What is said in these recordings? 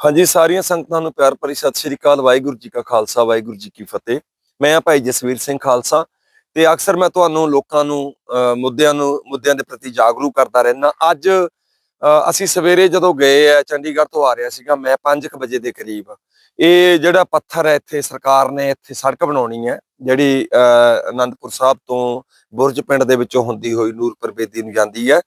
ਹਾਂਜੀ ਸਾਰੀਆਂ ਸੰਗਤਾਂ ਨੂੰ ਪਿਆਰ ਭਰੀ ਸਤਿ ਸ਼੍ਰੀ ਅਕਾਲ ਵਾਹਿਗੁਰੂ ਜੀ ਕਾ ਖਾਲਸਾ ਵਾਹਿਗੁਰੂ ਜੀ ਕੀ ਫਤਿਹ। ਮੈਂ ਆ ਭਾਈ ਜਸਵੀਰ ਸਿੰਘ ਖਾਲਸਾ ਤੇ ਅਕਸਰ ਮੈਂ ਤੁਹਾਨੂੰ ਲੋਕਾਂ ਨੂੰ ਅਹ, ਮੁੱਦਿਆਂ ਨੂੰ ਮੁੱਦਿਆਂ ਦੇ ਪ੍ਰਤੀ ਜਾਗਰੂਕ ਕਰਦਾ ਰਹਿਣਾ ਅੱਜ ਅਸੀਂ ਸਵੇਰੇ ਜਦੋਂ ਗਏ ਆ ਚੰਡੀਗੜ੍ਹ ਤੋਂ ਆ ਰਿਹਾ ਸੀਗਾ ਮੈਂ 5:00 ਵਜੇ ਦੇ ਕਰੀਬ ਇਹ ਜਿਹੜਾ ਪੱਥਰ ਹੈ ਇੱਥੇ ਸਰਕਾਰ ਨੇ ਇੱਥੇ ਸੜਕ ਬਣਾਉਣੀ ਹੈ ਜਿਹੜੀ ਅਹ, ਆਨੰਦਪੁਰ ਸਾਹਿਬ ਤੋਂ ਬੁਰਜ ਪਿੰਡ ਦੇ ਵਿੱਚੋਂ ਹੁੰਦੀ ਹੋਈ ਨੂਰਪੁਰ ਬੇਦੀ ਨੂੰ ਜਾਂਦੀ ਹੈ।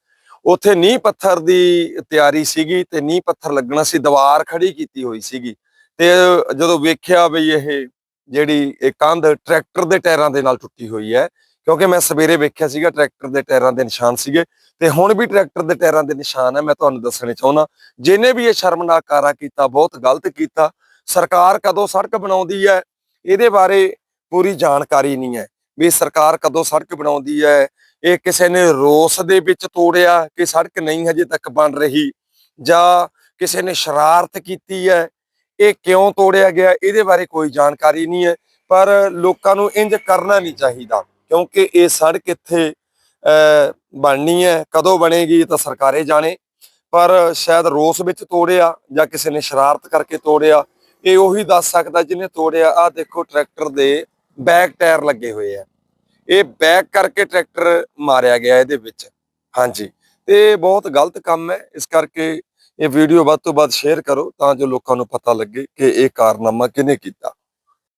ਉੱਥੇ ਨੀਂਹ ਪੱਥਰ ਦੀ ਤਿਆਰੀ ਸੀਗੀ ਤੇ ਨੀਂਹ ਪੱਥਰ ਲੱਗਣਾ ਸੀ, ਦੀਵਾਰ ਖੜੀ ਕੀਤੀ ਹੋਈ ਸੀਗੀ। ਤੇ ਜਦੋਂ ਵੇਖਿਆ ਵੀ ਇਹ ਜਿਹੜੀ ਇਹ ਕੰਧ ਟਰੈਕਟਰ ਦੇ ਟਾਇਰਾਂ ਦੇ ਨਾਲ ਟੁੱਟੀ ਹੋਈ ਹੈ, ਕਿਉਂਕਿ ਮੈਂ ਸਵੇਰੇ ਵੇਖਿਆ ਸੀਗਾ ਟਰੈਕਟਰ ਦੇ ਟਾਇਰਾਂ ਦੇ ਨਿਸ਼ਾਨ ਸੀਗੇ, ਤੇ ਹੁਣ ਵੀ ਟਰੈਕਟਰ ਦੇ ਟਾਇਰਾਂ ਦੇ ਨਿਸ਼ਾਨ ਹੈ, ਮੈਂ ਤੁਹਾਨੂੰ ਦੱਸਣੇ ਚਾਹੁੰਦਾ। ਜਿਨੇ ਵੀ ਇਹ ਸ਼ਰਮਨਾਕ ਕਾਰਾ ਕੀਤਾ, ਬਹੁਤ ਗਲਤ ਕੀਤਾ, ਸਰਕਾਰ ਕਦੋਂ ਸੜਕ ਬਣਾਉਂਦੀ ਹੈ, ਇਹਦੇ ਬਾਰੇ ਪੂਰੀ ਜਾਣਕਾਰੀ ਨਹੀਂ ਹੈ। ਵੀ ਸਰਕਾਰ ਕਦੋਂ ਸੜਕ ਬਣਾਉਂਦੀ ਹੈ ਇਹ ਕਿਸੇ ਨੇ ਰੋਸ ਦੇ ਵਿੱਚ ਤੋੜਿਆ ਕਿ ਸੜਕ ਨਹੀਂ ਹਜੇ ਤੱਕ ਬਣ ਰਹੀ ਜਾਂ ਕਿਸੇ ਨੇ ਸ਼ਰਾਰਤ ਕੀਤੀ ਹੈ, ਇਹ ਕਿਉਂ ਤੋੜਿਆ ਗਿਆ, ਇਹਦੇ ਬਾਰੇ ਕੋਈ ਜਾਣਕਾਰੀ ਨਹੀਂ ਹੈ, ਪਰ ਲੋਕਾਂ ਨੂੰ ਇੰਜ ਕਰਨਾ ਨਹੀਂ ਚਾਹੀਦਾ, ਕਿਉਂਕਿ ਇਹ ਸੜਕ ਇੱਥੇ ਬਣਨੀ ਹੈ, ਕਦੋਂ ਬਣੇਗੀ ਇਹ ਤਾਂ ਸਰਕਾਰੇ ਜਾਣੇ, ਪਰ ਸ਼ਾਇਦ ਰੋਸ ਵਿੱਚ ਤੋੜਿਆ ਜਾਂ ਕਿਸੇ ਨੇ ਸ਼ਰਾਰਤ ਕਰਕੇ ਤੋੜਿਆ, ਇਹ ਉਹੀ ਦੱਸ ਸਕਦਾ ਜਿਹਨੇ ਤੋੜਿਆ ਆ ਦੇਖੋ ਟਰੈਕਟਰ ਦੇ ਬੈਕ ਟਾਇਰ ਲੱਗੇ ਹੋਏ ਆ। ਇਹ ਬੈਕ ਕਰਕੇ ਟਰੈਕਟਰ ਮਾਰਿਆ ਗਿਆ ਇਹਦੇ ਵਿੱਚ। ਹਾਂਜੀ। ਤੇ ਇਹ ਬਹੁਤ ਗਲਤ ਕੰਮ ਹੈ। ਇਸ ਕਰਕੇ ਇਹ ਵੀਡੀਓ ਵੱਧ ਤੋਂ ਵੱਧ ਸ਼ੇਅਰ ਕਰੋ ਤਾਂ ਜੋ ਲੋਕਾਂ ਨੂੰ ਪਤਾ ਲੱਗੇ ਕਿ ਇਹ ਕਾਰਨਾਮਾ ਕਿਹਨੇ ਕੀਤਾ।